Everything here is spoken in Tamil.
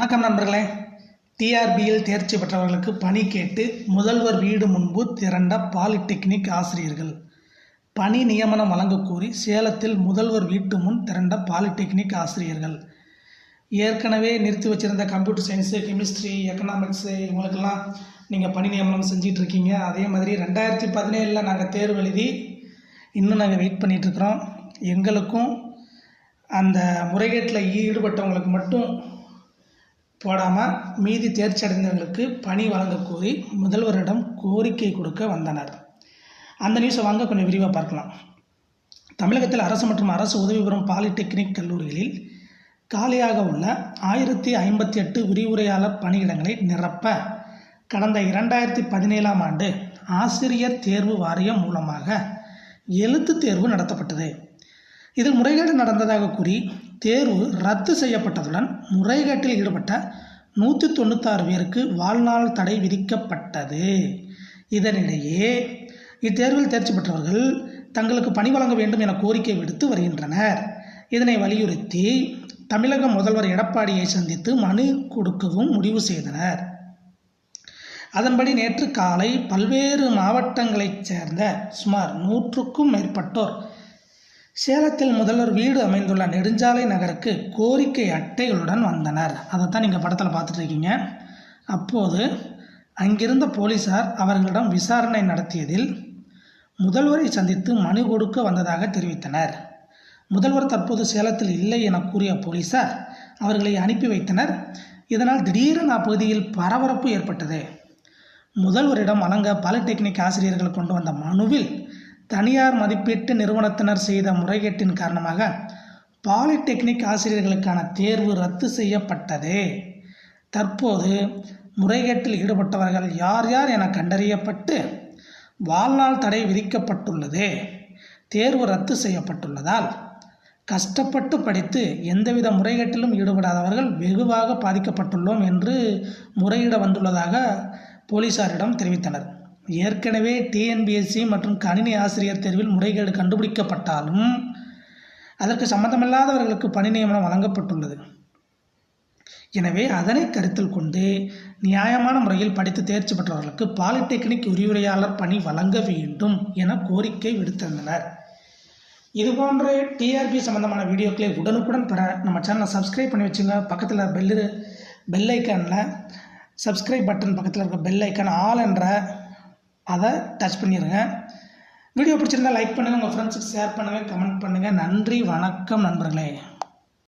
வணக்கம் நண்பர்களே. டிஆர்பியில் தேர்ச்சி பெற்றவர்களுக்கு பணி கேட்டு முதல்வர் வீடு முன்பு திரண்ட பாலிடெக்னிக் ஆசிரியர்கள். பணி நியமனம் வழங்கக்கோரி சேலத்தில் முதல்வர் வீட்டு முன் திரண்ட பாலிடெக்னிக் ஆசிரியர்கள். ஏற்கனவே நிறுத்தி வச்சிருந்த கம்ப்யூட்டர் சயின்ஸு கெமிஸ்ட்ரி எக்கனாமிக்ஸு இவங்களுக்கெல்லாம் நீங்கள் பணி நியமனம் செஞ்சிகிட்டு இருக்கீங்க அதே மாதிரி ரெண்டாயிரத்தி பதினேழில் நாங்கள் தேர்வு எழுதி இன்னும் நாங்கள் வெயிட் பண்ணிகிட்ருக்குறோம் எங்களுக்கும் அந்த முறைகேட்டில் ஈடுபட்டவங்களுக்கு மட்டும் போடாமல் மீதி தேர்ச்சி அடைந்தவர்களுக்கு பணி வழங்கக்கோரி முதல்வரிடம் கோரிக்கை கொடுக்க வந்தனர். அந்த நியூஸை வாங்க கொஞ்சம் விரிவாக பார்க்கலாம். தமிழகத்தில் அரசு மற்றும் அரசு உதவி பெறும் பாலிடெக்னிக் கல்லூரிகளில் காலியாக உள்ள ஆயிரத்தி ஐம்பத்தி எட்டு விரிவுரையாளர் பணியிடங்களை நிரப்ப கடந்த இரண்டாயிரத்தி பதினேழாம் ஆண்டு ஆசிரியர் தேர்வு வாரியம் மூலமாக எழுத்துத் தேர்வு நடத்தப்பட்டது. இதில் முறைகேடு நடந்ததாக கூறி தேர்வு ரத்து செய்யப்பட்டதுடன் முறைகேட்டில் ஈடுபட்ட நூற்றி தொண்ணூத்தாறு பேருக்கு வாழ்நாள் தடை விதிக்கப்பட்டது. இதனிடையே இத்தேர்வில் தேர்ச்சி பெற்றவர்கள் தங்களுக்கு பணி வழங்க வேண்டும் என கோரிக்கை விடுத்து வருகின்றனர். இதனை வலியுறுத்தி தமிழக முதல்வர் எடப்பாடியை சந்தித்து மனு கொடுக்கவும் முடிவு செய்தனர். அதன்படி நேற்று காலை பல்வேறு மாவட்டங்களைச் சேர்ந்த சுமார் நூற்றுக்கும் மேற்பட்டோர் சேலத்தில் முதல்வர் வீடு அமைந்துள்ள நெடுஞ்சாலை நகருக்கு கோரிக்கை அட்டைகளுடன் வந்தனர். அதைத்தான் நீங்கள் படத்தில் பார்த்துட்டு இருக்கீங்க அப்போது அங்கிருந்த போலீசார் அவர்களிடம் விசாரணை நடத்தியதில் முதல்வரை சந்தித்து மனு கொடுக்க வந்ததாக தெரிவித்தனர். முதல்வர் தற்போது சேலத்தில் இல்லை என கூறிய போலீசார் அவர்களை அனுப்பி வைத்தனர். இதனால் திடீரென அப்பகுதியில் பரபரப்பு ஏற்பட்டது. முதல்வரிடம் வழங்க பாலிடெக்னிக் ஆசிரியர்கள் கொண்டு வந்த மனுவில் தனியார் மதிப்பீட்டு நிறுவனத்தினர் செய்த முறைகேட்டின் காரணமாக பாலிடெக்னிக் ஆசிரியர்களுக்கான தேர்வு ரத்து செய்யப்பட்டது. தற்போது முறைகேட்டில் ஈடுபட்டவர்கள் யார் யார் என கண்டறியப்பட்டு வாழ்நாள் தடை விதிக்கப்பட்டுள்ளது. தேர்வு ரத்து செய்யப்பட்டுள்ளதால் கஷ்டப்பட்டு படித்து எந்தவித முறைகேட்டிலும் ஈடுபடாதவர்கள் வெகுவாக பாதிக்கப்பட்டுள்ளோம் என்று முறையிட வந்துள்ளதாக போலீசாரிடம் தெரிவித்தனர். ஏற்கனவே டிஎன்பிஎஸ்சி மற்றும் கணினி ஆசிரியர் தேர்வில் முறைகேடு கண்டுபிடிக்கப்பட்டாலும் அதற்கு சம்மந்தமில்லாதவர்களுக்கு பணி நியமனம் வழங்கப்பட்டுள்ளது. எனவே அதனை கருத்தில் கொண்டு நியாயமான முறையில் படித்து தேர்ச்சி பெற்றவர்களுக்கு பாலிடெக்னிக் விரிவுரையாளர் பணி வழங்க வேண்டும் என கோரிக்கை விடுத்திருந்தனர். இதுபோன்ற டிஆர்பி சம்மந்தமான வீடியோக்களை உடனுக்குடன் பெற நம்ம சேனலை சப்ஸ்கிரைப் பண்ணி வச்சுங்க. பக்கத்தில் பெல்லு பெல் ஐக்கானில் சப்ஸ்கிரைப் பட்டன் பக்கத்தில் இருக்க பெல் ஐக்கான் ஆல் என்ற அதை டச் பண்ணிடுங்க வீடியோ பிடிச்சிருந்தா லைக் பண்ணுங்கள் உங்கள் ஃப்ரெண்ட்ஸுக்கு ஷேர் பண்ணுங்கள் கமெண்ட் பண்ணுங்கள் நன்றி வணக்கம் நண்பர்களே.